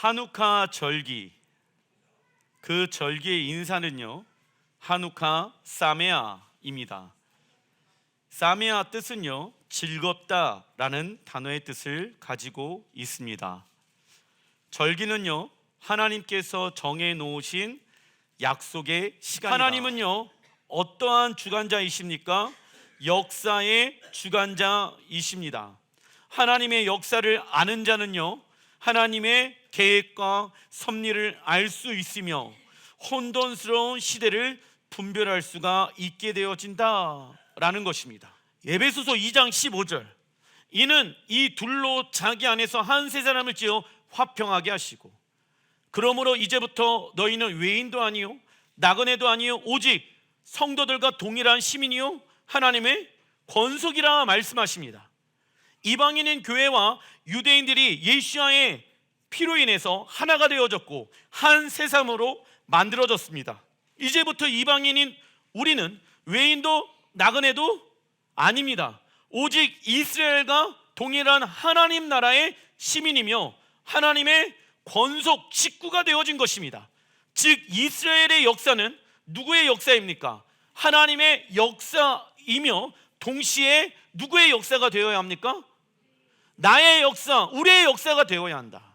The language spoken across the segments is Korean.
한우카 절기 그 절기의 인사는요 한우카 사메아입니다. 사메아 뜻은요 즐겁다라는 단어의 뜻을 가지고 있습니다. 절기는요 하나님께서 정해 놓으신 약속의 시간. 하나님은요 어떠한 주관자이십니까? 역사의 주관자이십니다. 하나님의 역사를 아는 자는요 하나님의 계획과 섭리를 알 수 있으며 혼돈스러운 시대를 분별할 수가 있게 되어진다라는 것입니다. 예배소서 2장 15절 이는 이 둘로 자기 안에서 한 세 사람을 지어 화평하게 하시고 그러므로 이제부터 너희는 외인도 아니요 나그네도 아니요 오직 성도들과 동일한 시민이요 하나님의 권속이라 말씀하십니다. 이방인인 교회와 유대인들이 예수와의 피로 인해서 하나가 되어졌고 한 세상으로 만들어졌습니다. 이제부터 이방인인 우리는 외인도 나그네도 아닙니다. 오직 이스라엘과 동일한 하나님 나라의 시민이며 하나님의 권속 식구가 되어진 것입니다. 즉 이스라엘의 역사는 누구의 역사입니까? 하나님의 역사이며 동시에 누구의 역사가 되어야 합니까? 나의 역사, 우리의 역사가 되어야 한다.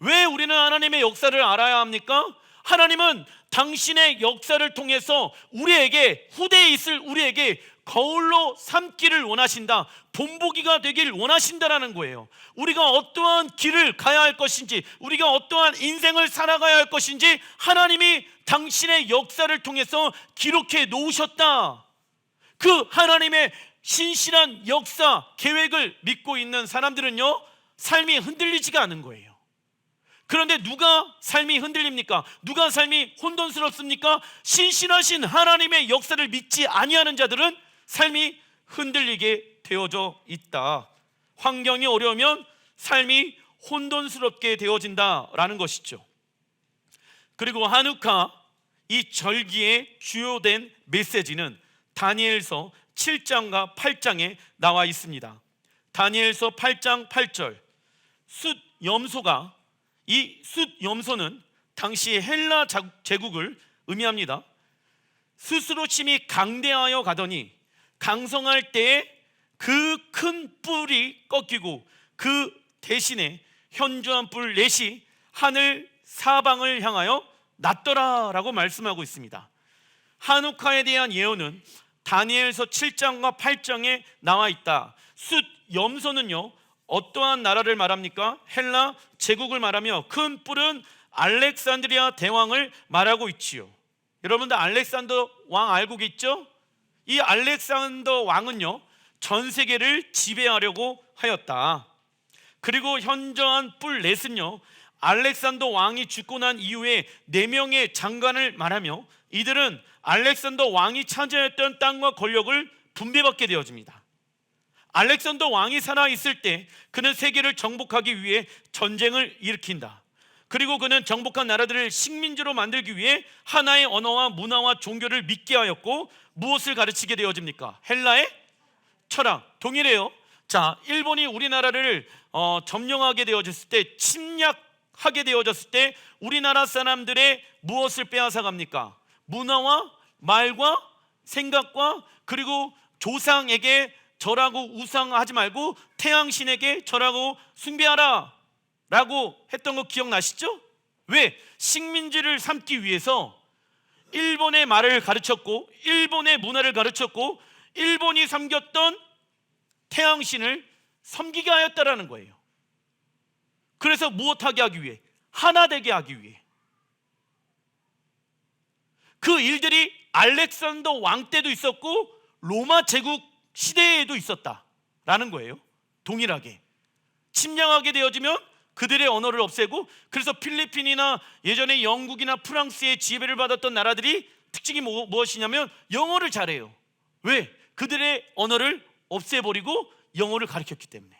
왜 우리는 하나님의 역사를 알아야 합니까? 하나님은 당신의 역사를 통해서 우리에게 후대에 있을 우리에게 거울로 삼기를 원하신다. 본보기가 되길 원하신다라는 거예요. 우리가 어떠한 길을 가야 할 것인지, 우리가 어떠한 인생을 살아가야 할 것인지 하나님이 당신의 역사를 통해서 기록해 놓으셨다. 그 하나님의 신실한 역사 계획을 믿고 있는 사람들은요, 삶이 흔들리지가 않은 거예요. 그런데 누가 삶이 흔들립니까? 누가 삶이 혼돈스럽습니까? 신실하신 하나님의 역사를 믿지 아니하는 자들은 삶이 흔들리게 되어져 있다. 환경이 어려우면 삶이 혼돈스럽게 되어진다라는 것이죠. 그리고 한우카 이 절기의 주요된 메시지는 다니엘서 7장과 8장에 나와 있습니다. 다니엘서 8장 8절 숫 염소가 이 숫 염소는 당시 헬라 자- 제국을 의미합니다. 스스로 침이 강대하여 가더니 강성할 때에 그 큰 뿔이 꺾이고 그 대신에 현저한 뿔 넷이 하늘 사방을 향하여 났더라라고 말씀하고 있습니다. 한우카에 대한 예언은 다니엘서 7장과 8장에 나와 있다. 숫 염소는요 어떠한 나라를 말합니까? 헬라 제국을 말하며 큰 뿔은 알렉산드리아 대왕을 말하고 있지요. 여러분들 알렉산더 왕 알고 계시죠? 이 알렉산더 왕은요 전 세계를 지배하려고 하였다. 그리고 현저한 뿔 넷은요 알렉산더 왕이 죽고 난 이후에 네 명의 장관을 말하며 이들은 알렉산더 왕이 차지했던 땅과 권력을 분배받게 되어집니다. 알렉산더 왕이 살아 있을 때 그는 세계를 정복하기 위해 전쟁을 일으킨다. 그리고 그는 정복한 나라들을 식민지로 만들기 위해 하나의 언어와 문화와 종교를 믿게 하였고 무엇을 가르치게 되어집니까? 헬라의 철학 동일해요. 자, 일본이 우리나라를 어, 점령하게 되어졌을 때 침략하게 되어졌을 때 우리나라 사람들의 무엇을 빼앗아 갑니까? 문화와 말과 생각과 그리고 조상에게 절하고 우상하지 말고 태양 신에게 절하고 숭배하라 라고 했던 거 기억나시죠? 왜? 식민지를 삼기 위해서 일본의 말을 가르쳤고 일본의 문화를 가르쳤고 일본이 섬겼던 태양신을 섬기게 하였다라는 거예요. 그래서 무엇하게 하기 위해? 하나 되게 하기 위해. 그 일들이 알렉산더 왕 때도 있었고 로마 제국 시대에도 있었다라는 거예요. 동일하게 침략하게 되어지면 그들의 언어를 없애고 그래서 필리핀이나 예전에 영국이나 프랑스의 지배를 받았던 나라들이 특징이 뭐- 무엇이냐면 영어를 잘해요. 왜? 그들의 언어를 없애버리고 영어를 가르쳤기 때문에.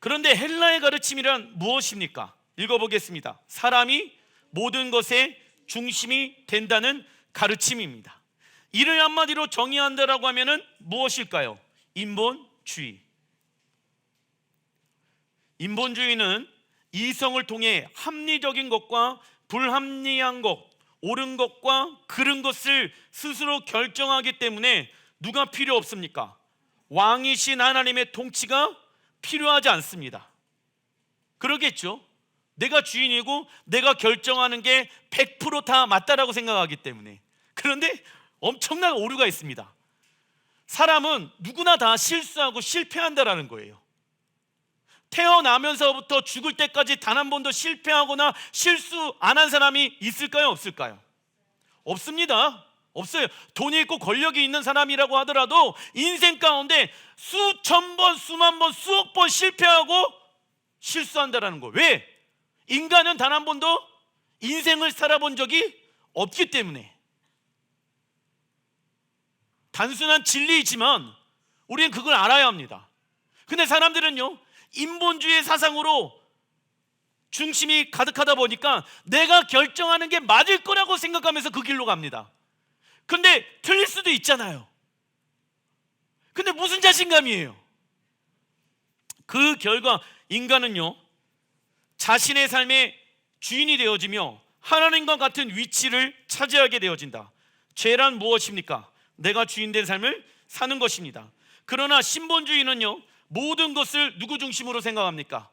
그런데 헬라의 가르침이란 무엇입니까? 읽어보겠습니다. 사람이 모든 것의 중심이 된다는 가르침입니다. 이를 한마디로 정의한다라고 하면은 무엇일까요? 인본주의. 인본주의는 이성을 통해 합리적인 것과 불합리한 것, 옳은 것과 그른 것을 스스로 결정하기 때문에 누가 필요 없습니까? 왕이신 하나님의 통치가 필요하지 않습니다. 그러겠죠. 내가 주인이고 내가 결정하는 게 100%다 맞다라고 생각하기 때문에. 그런데 엄청난 오류가 있습니다. 사람은 누구나 다 실수하고 실패한다라는 거예요. 태어나면서부터 죽을 때까지 단 한 번도 실패하거나 실수 안 한 사람이 있을까요? 없을까요? 없습니다. 없어요. 돈이 있고 권력이 있는 사람이라고 하더라도 인생 가운데 수천 번, 수만 번, 수억 번 실패하고 실수한다라는 거. 왜? 인간은 단 한 번도 인생을 살아본 적이 없기 때문에. 단순한 진리이지만 우리는 그걸 알아야 합니다. 근데 사람들은요, 인본주의 사상으로 중심이 가득하다 보니까 내가 결정하는 게 맞을 거라고 생각하면서 그 길로 갑니다. 근데 틀릴 수도 있잖아요. 근데 무슨 자신감이에요? 그 결과 인간은요, 자신의 삶의 주인이 되어지며 하나님과 같은 위치를 차지하게 되어진다. 죄란 무엇입니까? 내가 주인 된 삶을 사는 것입니다. 그러나 신본주의는요, 모든 것을 누구 중심으로 생각합니까?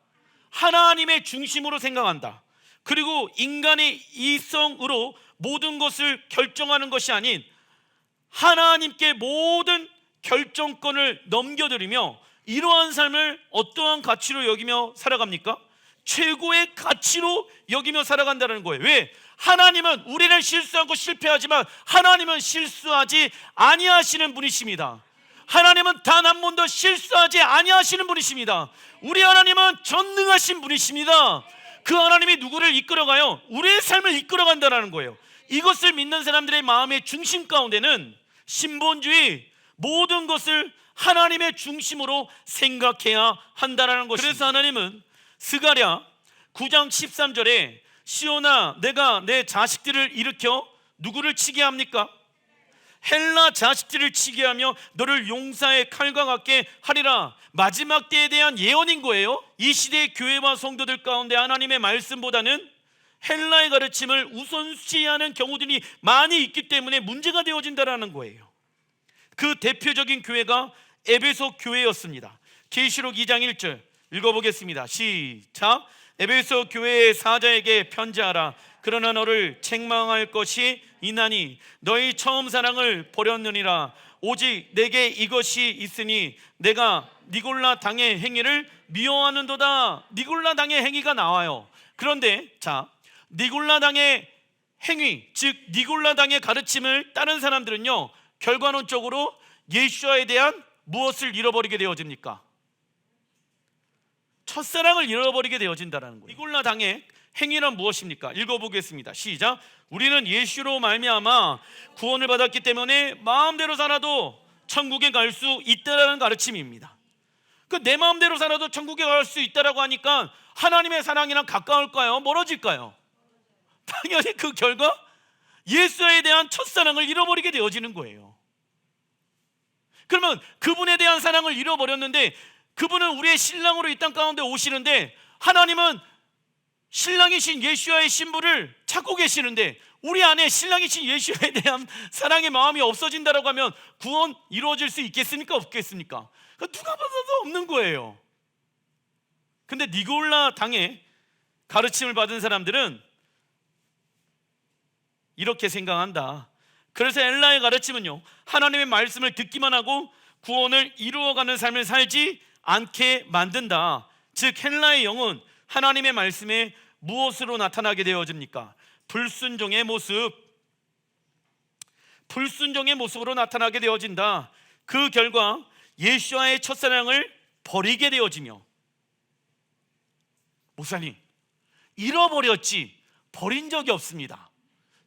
하나님의 중심으로 생각한다. 그리고 인간의 이성으로 모든 것을 결정하는 것이 아닌 하나님께 모든 결정권을 넘겨드리며 이러한 삶을 어떠한 가치로 여기며 살아갑니까? 최고의 가치로 여기며 살아간다는 거예요. 왜? 하나님은 우리는 실수하고 실패하지만 하나님은 실수하지 아니하시는 분이십니다. 하나님은 단 한 번도 실수하지 아니하시는 분이십니다. 우리 하나님은 전능하신 분이십니다. 그 하나님이 누구를 이끌어가요? 우리의 삶을 이끌어간다라는 거예요. 이것을 믿는 사람들의 마음의 중심 가운데는 신본주의 모든 것을 하나님의 중심으로 생각해야 한다라는 것입니다. 그래서 하나님은 스가랴 9장 13절에 시온아 내가 내 자식들을 일으켜 누구를 치게 합니까? 헬라 자식들을 치게 하며 너를 용사의 칼과 같게 하리라. 마지막 때에 대한 예언인 거예요. 이 시대의 교회와 성도들 가운데 하나님의 말씀보다는 헬라의 가르침을 우선시하는 경우들이 많이 있기 때문에 문제가 되어진다라는 거예요. 그 대표적인 교회가 에베소 교회였습니다. 계시록 2장 1절 읽어보겠습니다. 시작. 에베소 교회의 사자에게 편지하라. 그러나 너를 책망할 것이 있나니 너희 처음 사랑을 버렸느니라. 오직 내게 이것이 있으니 내가 니골라 당의 행위를 미워하는도다. 니골라 당의 행위가 나와요. 그런데 자 니골라 당의 행위 즉 니골라 당의 가르침을 따른 사람들은요 결과론적으로 예수와에 대한 무엇을 잃어버리게 되어집니까? 첫사랑을 잃어버리게 되어진다라는 거예요. 니골라 당의 행위는 무엇입니까? 읽어보겠습니다. 시작. 우리는 예수로 말미암아 구원을 받았기 때문에 마음대로 살아도 천국에 갈 수 있다라는 가르침입니다. 그 내 마음대로 살아도 천국에 갈 수 있다라고 하니까 하나님의 사랑이랑 가까울까요? 멀어질까요? 당연히 그 결과 예수에 대한 첫사랑을 잃어버리게 되어지는 거예요. 그러면 그분에 대한 사랑을 잃어버렸는데 그분은 우리의 신랑으로 이 땅 가운데 오시는데 하나님은 신랑이신 예수와의 신부를 찾고 계시는데 우리 안에 신랑이신 예수에 대한 사랑의 마음이 없어진다라고 하면 구원 이루어질 수 있겠습니까? 없겠습니까? 누가 봐도 없는 거예요. 근데 니골라 당의 가르침을 받은 사람들은 이렇게 생각한다. 그래서 엘라의 가르침은요, 하나님의 말씀을 듣기만 하고 구원을 이루어가는 삶을 살지 않게 만든다. 즉 헬라의 영은 하나님의 말씀에 무엇으로 나타나게 되어집니까? 불순종의 모습. 불순종의 모습으로 나타나게 되어진다. 그 결과 예수와의 첫사랑을 버리게 되어지며 목사님 잃어버렸지 버린 적이 없습니다.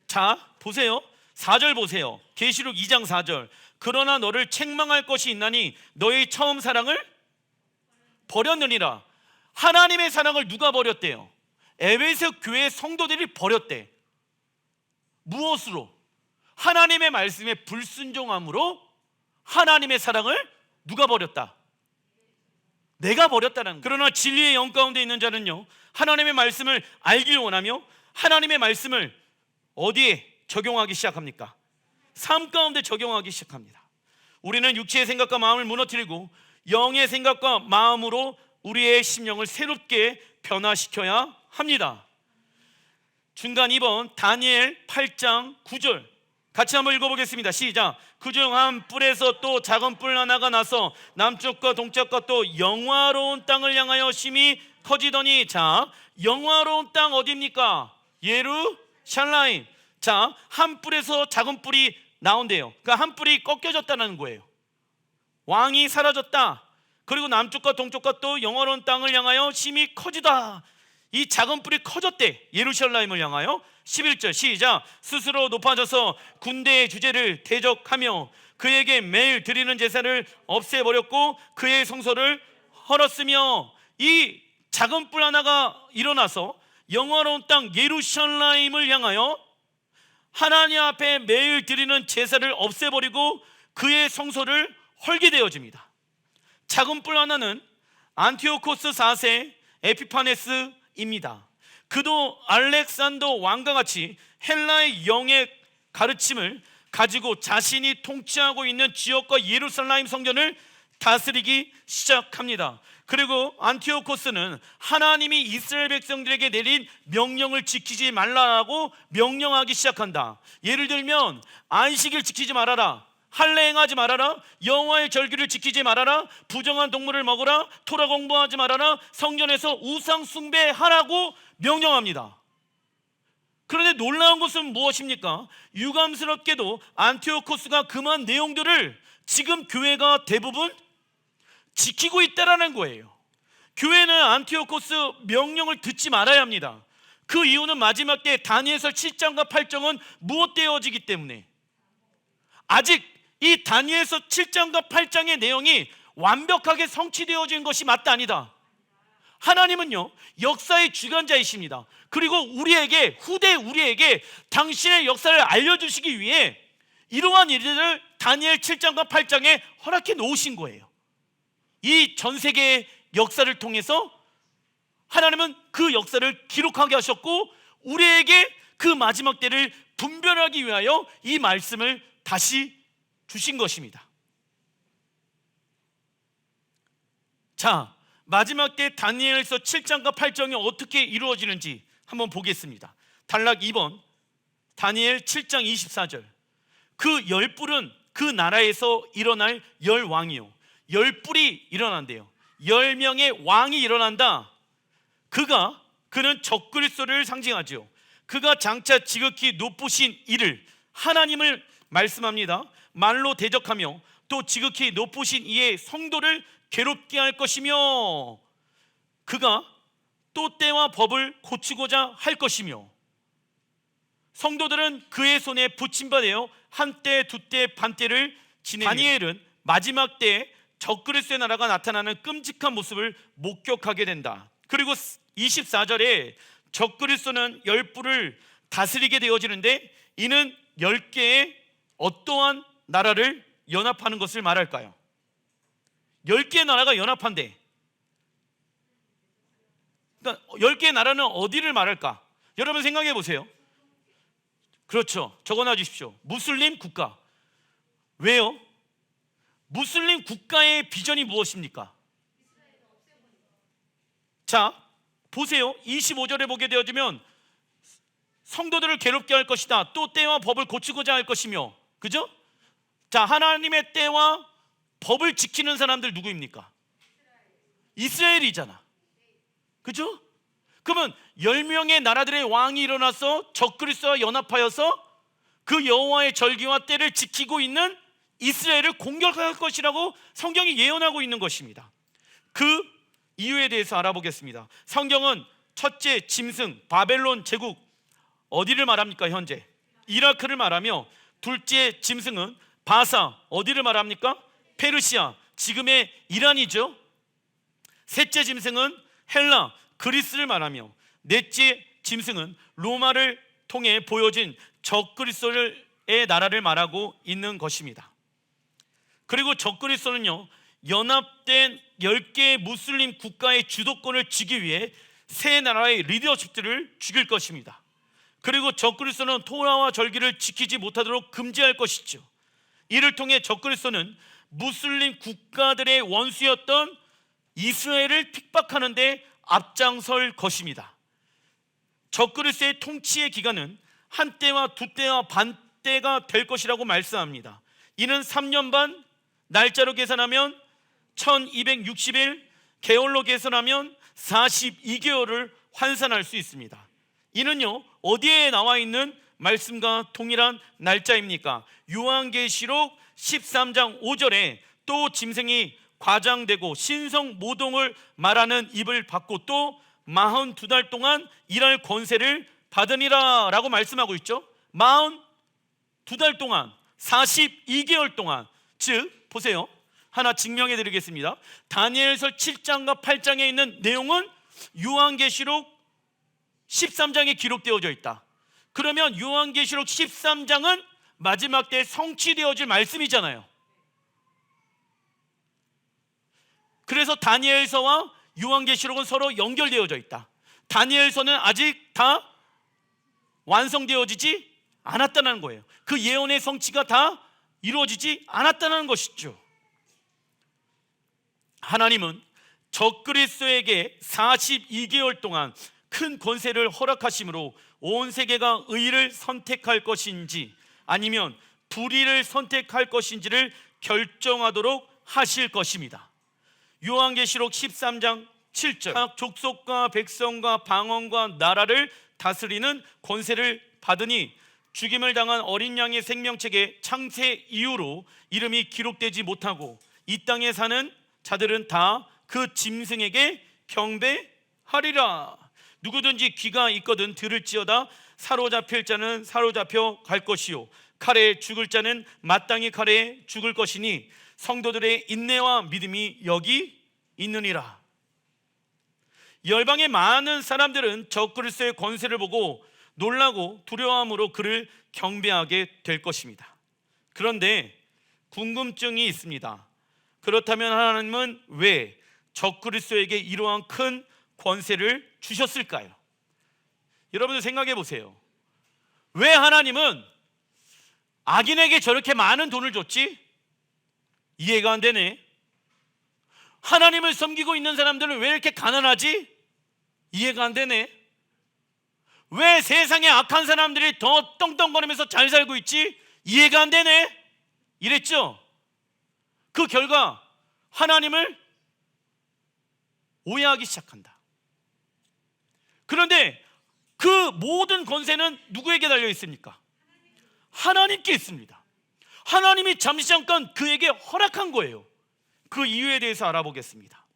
자 보세요. 4절 보세요. 계시록 2장 4절. 그러나 너를 책망할 것이 있나니 너의 처음 사랑을 버렸느니라. 하나님의 사랑을 누가 버렸대요? 에베소 교회 성도들이 버렸대. 무엇으로? 하나님의 말씀에 불순종함으로 하나님의 사랑을 누가 버렸다? 내가 버렸다는 거예요. 그러나 진리의 영 가운데 있는 자는요. 하나님의 말씀을 알길 원하며 하나님의 말씀을 어디에 적용하기 시작합니까? 삶 가운데 적용하기 시작합니다. 우리는 육체의 생각과 마음을 무너뜨리고 영의 생각과 마음으로 우리의 심령을 새롭게 변화시켜야 합니다. 중간 2번 다니엘 8장 9절 같이 한번 읽어보겠습니다. 시작. 그중 한 뿔에서 또 작은 뿔 하나가 나서 남쪽과 동쪽과 또 영화로운 땅을 향하여 심히 커지더니 자 영화로운 땅 어디입니까? 예루샬라임. 자한 뿔에서 작은 뿔이 나온대요. 그한 뿔이 꺾여졌다는 거예요. 왕이 사라졌다. 그리고 남쪽과 동쪽과 또 영화로운 땅을 향하여 심히 커지다. 이 작은 뿔이 커졌대. 예루살렘을 향하여 11절 시작. 스스로 높아져서 군대의 주제를 대적하며 그에게 매일 드리는 제사를 없애버렸고 그의 성소를 헐었으며 이 작은 뿔 하나가 일어나서 영화로운 땅 예루살렘을 향하여 하나님 앞에 매일 드리는 제사를 없애버리고 그의 성소를 헐게 되어집니다. 작은 뿔 하나는 안티오코스 4세 에피파네스입니다. 그도 알렉산더 왕과 같이 헬라의 영의 가르침을 가지고 자신이 통치하고 있는 지역과 예루살렘 성전을 다스리기 시작합니다. 그리고 안티오코스는 하나님이 이스라엘 백성들에게 내린 명령을 지키지 말라고 명령하기 시작한다. 예를 들면 안식일 지키지 말아라. 할례 행하지 말아라. 여호와의 절기를 지키지 말아라. 부정한 동물을 먹어라. 토라 공부하지 말아라. 성전에서 우상 숭배하라고 명령합니다. 그런데 놀라운 것은 무엇입니까? 유감스럽게도 안티오코스가 그만 내용들을 지금 교회가 대부분 지키고 있다라는 거예요. 교회는 안티오코스 명령을 듣지 말아야 합니다. 그 이유는 마지막 때 다니엘서 7장과 8장은 무엇되어지기 때문에 아직 이 다니엘서 7장과 8장의 내용이 완벽하게 성취되어진 것이 맞다 아니다. 하나님은요 역사의 주관자이십니다. 그리고 우리에게 후대 우리에게 당신의 역사를 알려주시기 위해 이러한 일들을 다니엘 7장과 8장에 허락해 놓으신 거예요. 이 전 세계의 역사를 통해서 하나님은 그 역사를 기록하게 하셨고 우리에게 그 마지막 때를 분별하기 위하여 이 말씀을 다시 주신 것입니다. 자, 마지막 때 다니엘서 7장과 8장이 어떻게 이루어지는지 한번 보겠습니다. 단락 2번 다니엘 7장 24절. 그 열불은 그 나라에서 일어날 열 왕이요. 열 뿔이 일어난대요. 열 명의 왕이 일어난다. 그가 그는 적그리스도를 상징하죠 그가 장차 지극히 높으신 이를 하나님을 말씀합니다 말로 대적하며 또 지극히 높으신 이의 성도를 괴롭게 할 것이며 그가 또 때와 법을 고치고자 할 것이며 성도들은 그의 손에 붙임받아요 한때 두때 반때를 지내며 다니엘은 마지막 때에 적그리스의 나라가 나타나는 끔찍한 모습을 목격하게 된다. 그리고 24절에 적그리스도는 열 뿔을 다스리게 되어지는데 이는 열 개의 어떠한 나라를 연합하는 것을 말할까요? 열 개의 나라가 연합한대. 그러니까 열 개의 나라는 어디를 말할까? 여러분 생각해 보세요. 그렇죠. 적어놔 주십시오. 무슬림 국가. 왜요? 무슬림 국가의 비전이 무엇입니까? 자, 보세요. 25절에 보게 되어지면 성도들을 괴롭게 할 것이다. 또 때와 법을 고치고자 할 것이며. 그죠? 자, 하나님의 때와 법을 지키는 사람들 누구입니까? 이스라엘이잖아. 그죠? 그러면 열 명의 나라들의 왕이 일어나서 적그리스도와 연합하여서 그 여호와의 절기와 때를 지키고 있는 이스라엘을 공격할 것이라고 성경이 예언하고 있는 것입니다. 그 이유에 대해서 알아보겠습니다. 성경은 첫째 짐승 바벨론 제국 어디를 말합니까 현재? 이라크를 말하며 둘째 짐승은 바사 어디를 말합니까? 페르시아 지금의 이란이죠. 셋째 짐승은 헬라 그리스를 말하며 넷째 짐승은 로마를 통해 보여진 적그리스도의 나라를 말하고 있는 것입니다. 그리고 적그리스도는요 연합된 10개의 무슬림 국가의 주도권을 쥐기 위해 세 나라의 리더십들을 죽일 것입니다. 그리고 적그리스도는 토라와 절기를 지키지 못하도록 금지할 것이죠. 이를 통해 적그리스도는 무슬림 국가들의 원수였던 이스라엘을 핍박하는 데 앞장설 것입니다. 적그리스의 통치의 기간은 한 때와 두 때와 반 때가 될 것이라고 말씀합니다. 이는 3년 반 날짜로 계산하면 1260일 개월로 계산하면 42개월을 환산할 수 있습니다. 이는요 어디에 나와 있는 말씀과 동일한 날짜입니까? 요한계시록 13장 5절에 또 짐승이 과장되고 신성 모동을 말하는 입을 받고 또 42달 동안 일할 권세를 받으니라 라고 말씀하고 있죠. 42달 동안 42개월 동안 즉 보세요. 하나 증명해 드리겠습니다. 다니엘서 7장과 8장에 있는 내용은 요한계시록 13장에 기록되어져 있다 그러면 요한계시록 13장은 마지막 때 성취되어질 말씀이잖아요 그래서 다니엘서와 요한계시록은 서로 연결되어져 있다. 다니엘서는 아직 다 완성되어지지 않았다는 거예요. 그 예언의 성취가 다 이루어지지 않았다는 것이죠. 하나님은 적그리스도에게 42개월 동안 큰 권세를 허락하심으로 온 세계가 의를 선택할 것인지 아니면 불의를 선택할 것인지를 결정하도록 하실 것입니다. 요한계시록 13장 7절 각 족속과 백성과 방언과 나라를 다스리는 권세를 받으니 죽임을 당한 어린 양의 생명책에 창세 이후로 이름이 기록되지 못하고 이 땅에 사는 자들은 다 그 짐승에게 경배하리라 누구든지 귀가 있거든 들을지어다 사로잡힐 자는 사로잡혀 갈 것이요 칼에 죽을 자는 마땅히 칼에 죽을 것이니 성도들의 인내와 믿음이 여기 있느니라. 열방의 많은 사람들은 적그리스도의 권세를 보고 놀라고 두려움으로 그를 경배하게 될 것입니다. 그런데 궁금증이 있습니다. 그렇다면 하나님은 왜 적그리스도에게 이러한 큰 권세를 주셨을까요? 여러분들 생각해 보세요. 왜 하나님은 악인에게 저렇게 많은 돈을 줬지? 이해가 안 되네. 하나님을 섬기고 있는 사람들은 왜 이렇게 가난하지? 이해가 안 되네. 왜 세상에 악한 사람들이 더 떵떵거리면서 잘 살고 있지? 이해가 안 되네. 이랬죠? 그 결과 하나님을 오해하기 시작한다. 그런데 그 모든 권세는 누구에게 달려 있습니까? 하나님께 있습니다. 하나님이 잠시 잠깐 그에게 허락한 거예요. 그 이유에 대해서 알아보겠습니다.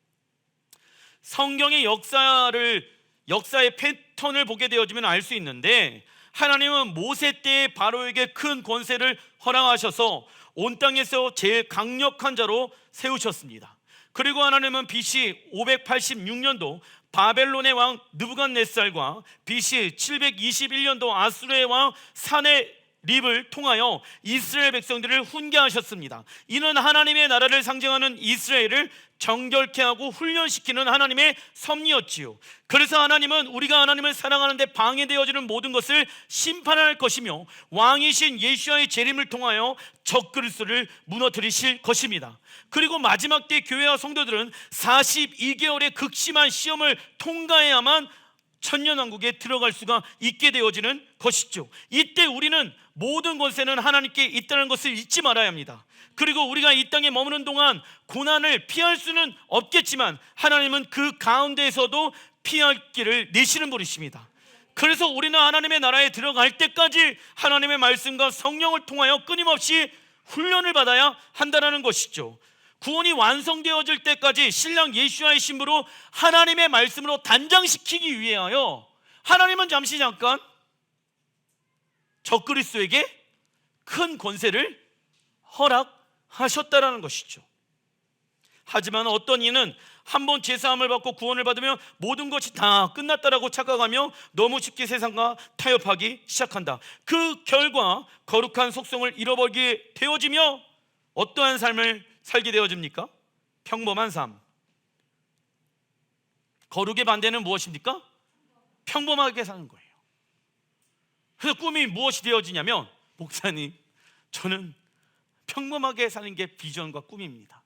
성경의 역사를 역사의 패턴을 보게 되어지면 알 수 있는데 하나님은 모세 때 바로에게 큰 권세를 허락하셔서 온 땅에서 제일 강력한 자로 세우셨습니다. 그리고 하나님은 BC 586년도 바벨론의 왕 느부갓네살과 BC 721년도 아수르의 왕 사네 립을 통하여 이스라엘 백성들을 훈계하셨습니다. 이는 하나님의 나라를 상징하는 이스라엘을 정결케 하고 훈련시키는 하나님의 섭리였지요. 그래서 하나님은 우리가 하나님을 사랑하는데 방해되어지는 모든 것을 심판할 것이며 왕이신 예수와의 재림을 통하여 적그리스도를 무너뜨리실 것입니다. 그리고 마지막 때 교회와 성도들은 42개월의 극심한 시험을 통과해야만 천년왕국에 들어갈 수가 있게 되어지는 것이죠. 이때 우리는 모든 권세는 하나님께 있다는 것을 잊지 말아야 합니다. 그리고 우리가 이 땅에 머무는 동안 고난을 피할 수는 없겠지만 하나님은 그 가운데에서도 피할 길을 내시는 분이십니다. 그래서 우리는 하나님의 나라에 들어갈 때까지 하나님의 말씀과 성령을 통하여 끊임없이 훈련을 받아야 한다는 것이죠. 구원이 완성되어질 때까지 신랑 예수와의 신부로 하나님의 말씀으로 단장시키기 위하여 하나님은 잠시 잠깐 적그리스도에게 큰 권세를 허락하셨다라는 것이죠. 하지만 어떤 이는 한 번 제사함을 받고 구원을 받으면 모든 것이 다 끝났다라고 착각하며 너무 쉽게 세상과 타협하기 시작한다. 그 결과 거룩한 속성을 잃어버리게 되어지며 어떠한 삶을 살게 되어집니까? 평범한 삶. 거룩의 반대는 무엇입니까? 평범하게 사는 거예요. 그래서 꿈이 무엇이 되어지냐면 목사님, 저는 평범하게 사는 게 비전과 꿈입니다.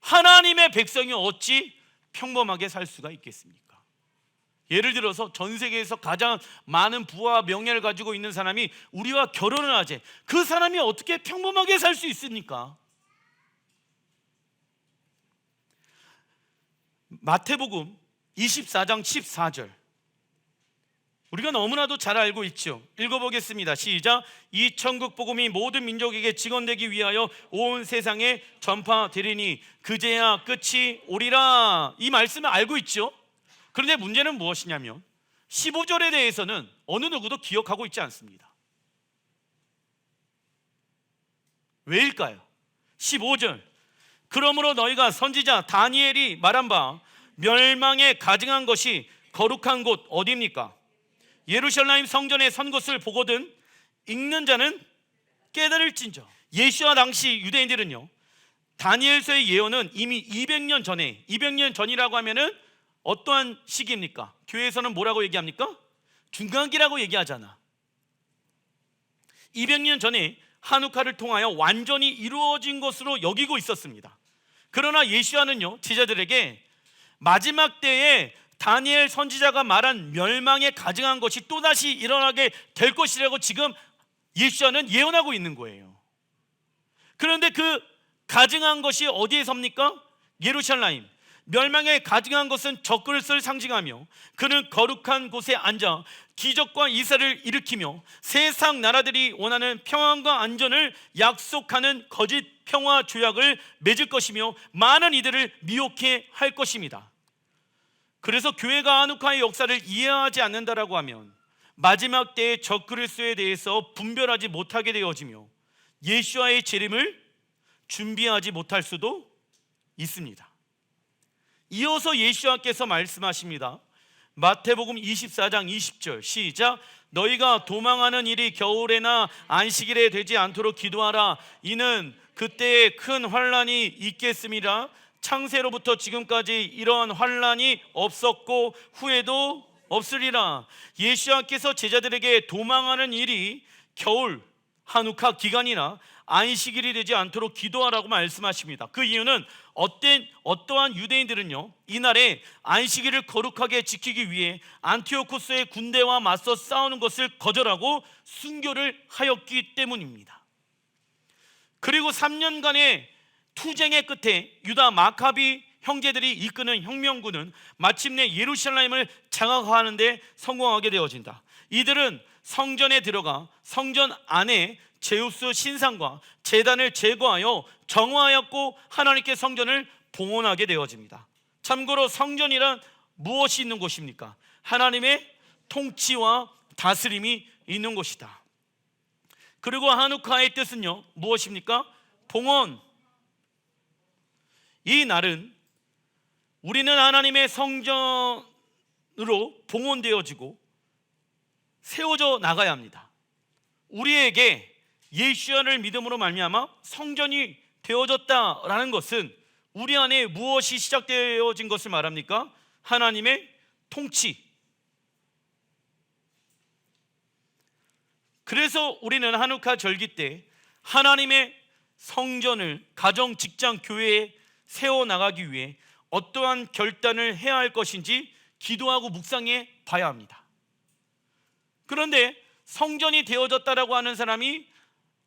하나님의 백성이 어찌 평범하게 살 수가 있겠습니까? 예를 들어서 전 세계에서 가장 많은 부와 명예를 가지고 있는 사람이 우리와 결혼을 하재. 그 사람이 어떻게 평범하게 살 수 있습니까? 마태복음 24장 14절. 우리가 너무나도 잘 알고 있죠. 읽어보겠습니다. 시작. 이 천국 복음이 모든 민족에게 직언되기 위하여 온 세상에 전파되리니 그제야 끝이 오리라. 이 말씀을 알고 있죠. 그런데 문제는 무엇이냐면 15절에 대해서는 어느 누구도 기억하고 있지 않습니다. 왜일까요? 15절. 그러므로 너희가 선지자 다니엘이 말한 바 멸망에 가증한 것이 거룩한 곳 어디입니까? 예루살렘 성전에 선 것을 보거든 읽는 자는 깨달을진저. 예수와 당시 유대인들은요. 다니엘서의 예언은 이미 200년 전에 200년 전이라고 하면은 어떠한 시기입니까? 교회에서는 뭐라고 얘기합니까? 중간기라고 얘기하잖아. 200년 전에 한우카를 통하여 완전히 이루어진 것으로 여기고 있었습니다. 그러나 예수와는요 제자들에게 마지막 때에 다니엘 선지자가 말한 멸망에 가증한 것이 또다시 일어나게 될 것이라고 지금 예수와는 예언하고 있는 거예요. 그런데 그 가증한 것이 어디에 섭니까? 예루살렘. 멸망에 가증한 것은 적그릇을 상징하며 그는 거룩한 곳에 앉아 기적과 이사를 일으키며 세상 나라들이 원하는 평안과 안전을 약속하는 거짓 평화 조약을 맺을 것이며 많은 이들을 미혹해 할 것입니다. 그래서 교회가 한우카의 역사를 이해하지 않는다라고 하면 마지막 때의 적 그리스도에 대해서 분별하지 못하게 되어지며 예수와의 재림을 준비하지 못할 수도 있습니다. 이어서 예수와께서 말씀하십니다. 마태복음 24장 20절 시작 너희가 도망하는 일이 겨울에나 안식일에 되지 않도록 기도하라 이는 그때에 큰 환란이 있겠습니다 창세로부터 지금까지 이러한 환란이 없었고 후에도 없으리라 예수와께서 제자들에게 도망하는 일이 겨울 한우카 기간이나 안식일이 되지 않도록 기도하라고 말씀하십니다. 그 이유는 어떤 어떠한 유대인들은요 이날에 안식일을 거룩하게 지키기 위해 안티오코스의 군대와 맞서 싸우는 것을 거절하고 순교를 하였기 때문입니다. 그리고 3년간의 투쟁의 끝에 유다 마카비 형제들이 이끄는 혁명군은 마침내 예루살렘을 장악하는데 성공하게 되어진다. 이들은 성전에 들어가 성전 안에 제우스 신상과 제단을 제거하여 정화하였고 하나님께 성전을 봉헌하게 되어집니다. 참고로 성전이란 무엇이 있는 곳입니까? 하나님의 통치와 다스림이 있는 곳이다. 그리고 한우카의 뜻은요 무엇입니까? 봉헌. 이 날은 우리는 하나님의 성전으로 봉헌되어지고 세워져 나가야 합니다. 우리에게 예수와를 믿음으로 말미암아 성전이 되어졌다라는 것은 우리 안에 무엇이 시작되어진 것을 말합니까? 하나님의 통치. 그래서 우리는 한우카 절기 때 하나님의 성전을 가정, 직장, 교회에 세워 나가기 위해 어떠한 결단을 해야 할 것인지 기도하고 묵상해 봐야 합니다. 그런데 성전이 되어졌다라고 하는 사람이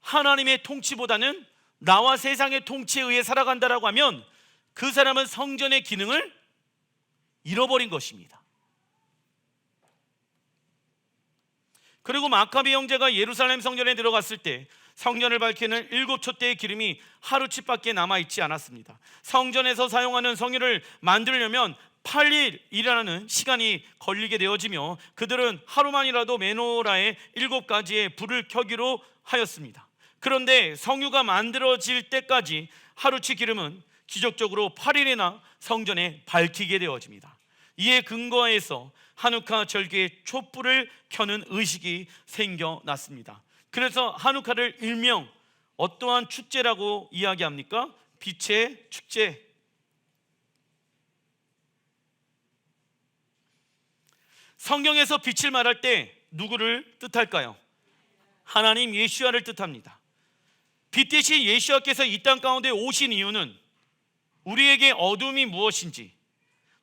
하나님의 통치보다는 나와 세상의 통치에 의해 살아간다라고 하면 그 사람은 성전의 기능을 잃어버린 것입니다. 그리고 마카비 형제가 예루살렘 성전에 들어갔을 때 성전을 밝히는 일곱 촛대의 기름이 하루치밖에 남아 있지 않았습니다. 성전에서 사용하는 성유를 만들려면 8일이라는 시간이 걸리게 되어지며 그들은 하루만이라도 메노라에 일곱 가지의 불을 켜기로 하였습니다. 그런데 성유가 만들어질 때까지 하루치 기름은 기적적으로 8일이나 성전에 밝히게 되어집니다. 이에 근거해서 한우카 절기에 촛불을 켜는 의식이 생겨났습니다. 그래서 한우카를 일명 어떠한 축제라고 이야기합니까? 빛의 축제. 성경에서 빛을 말할 때 누구를 뜻할까요? 하나님 예수야를 뜻합니다. 빛 대신 예수야께서 이 땅 가운데 오신 이유는 우리에게 어둠이 무엇인지,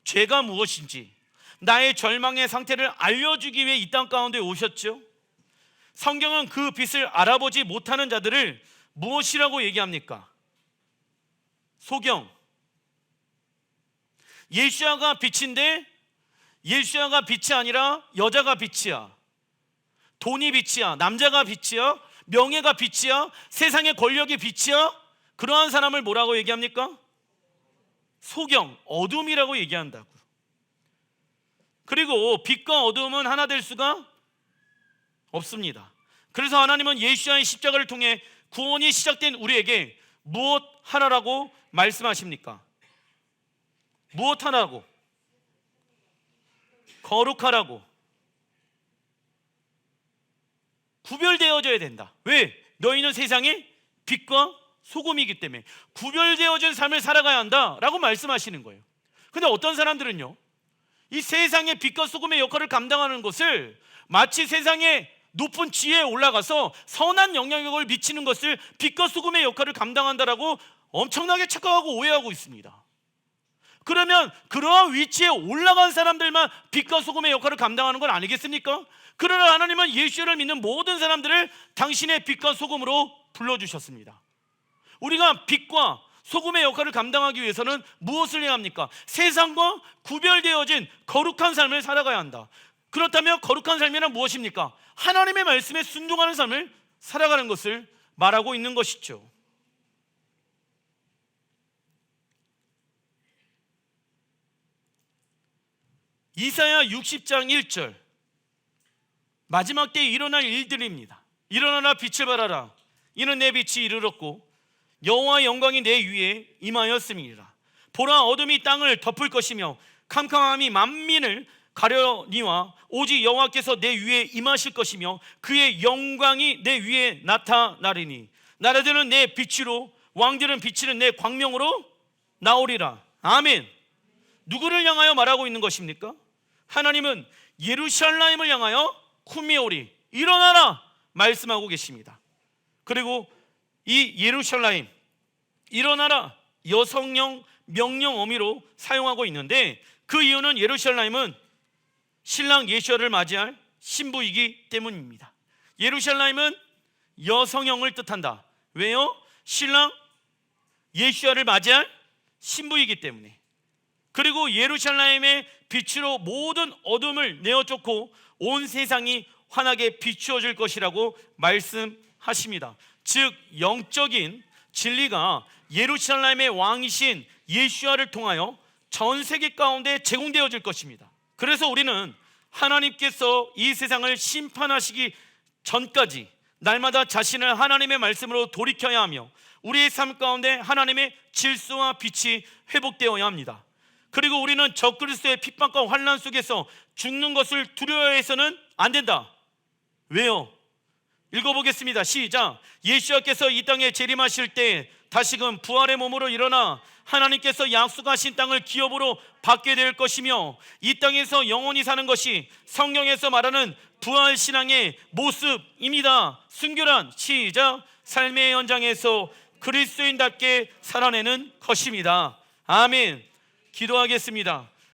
죄가 무엇인지, 나의 절망의 상태를 알려주기 위해 이 땅 가운데 오셨죠. 성경은 그 빛을 알아보지 못하는 자들을 무엇이라고 얘기합니까? 소경. 예수야가 빛인데 예수야가 빛이 아니라 여자가 빛이야. 돈이 빛이야. 남자가 빛이야. 명예가 빛이야. 세상의 권력이 빛이야. 그러한 사람을 뭐라고 얘기합니까? 소경, 어둠이라고 얘기한다고. 그리고 빛과 어둠은 하나 될 수가 없습니다. 그래서 하나님은 예수와의 십자가를 통해 구원이 시작된 우리에게 무엇 하라라고 말씀하십니까? 무엇 하라고? 거룩하라고. 구별되어져야 된다. 왜? 너희는 세상의 빛과 소금이기 때문에 구별되어진 삶을 살아가야 한다라고 말씀하시는 거예요. 근데 어떤 사람들은요. 이 세상의 빛과 소금의 역할을 감당하는 것을 마치 세상의 높은 지혜에 올라가서 선한 영향력을 미치는 것을 빛과 소금의 역할을 감당한다라고 엄청나게 착각하고 오해하고 있습니다. 그러면 그러한 위치에 올라간 사람들만 빛과 소금의 역할을 감당하는 건 아니겠습니까? 그러나 하나님은 예수를 믿는 모든 사람들을 당신의 빛과 소금으로 불러주셨습니다. 우리가 빛과 소금의 역할을 감당하기 위해서는 무엇을 해야 합니까? 세상과 구별되어진 거룩한 삶을 살아가야 한다. 그렇다면 거룩한 삶이란 무엇입니까? 하나님의 말씀에 순종하는 삶을 살아가는 것을 말하고 있는 것이죠. 이사야 60장 1절 마지막 때에 일어날 일들입니다. 일어나라 빛을 발하라. 이는 내 빛이 이르렀고 여호와의 영광이 내 위에 임하였음이니라. 보라 어둠이 땅을 덮을 것이며 캄캄함이 만민을 가려니와 오직 여호와께서 내 위에 임하실 것이며 그의 영광이 내 위에 나타나리니 나라들은 내 빛으로 왕들은 비치는 내 광명으로 나오리라. 아멘. 누구를 향하여 말하고 있는 것입니까? 하나님은 예루살렘을 향하여 쿠미오리 일어나라 말씀하고 계십니다. 그리고 이 예루살렘 일어나라 여성형 명령 어미로 사용하고 있는데 그 이유는 예루살렘은 신랑 예수를 맞이할 신부이기 때문입니다. 예루살렘은 여성형을 뜻한다. 왜요? 신랑 예수를 맞이할 신부이기 때문에. 그리고 예루살렘의 빛으로 모든 어둠을 내어 쫓고 온 세상이 환하게 비추어질 것이라고 말씀하십니다. 즉 영적인 진리가 예루살렘의 왕이신 예수아를 통하여 전 세계 가운데 제공되어질 것입니다. 그래서 우리는 하나님께서 이 세상을 심판하시기 전까지 날마다 자신을 하나님의 말씀으로 돌이켜야 하며 우리의 삶 가운데 하나님의 질서와 빛이 회복되어야 합니다. 그리고 우리는 적그리스도의 핍박과 환란 속에서 죽는 것을 두려워해서는 안 된다. 왜요? 읽어보겠습니다. 시작. 예수께서 이 땅에 재림하실 때 다시금 부활의 몸으로 일어나 하나님께서 약속하신 땅을 기업으로 받게 될 것이며 이 땅에서 영원히 사는 것이 성경에서 말하는 부활 신앙의 모습입니다. 순결한 시작 삶의 현장에서 그리스도인답게 살아내는 것입니다. 아멘. 기도하겠습니다.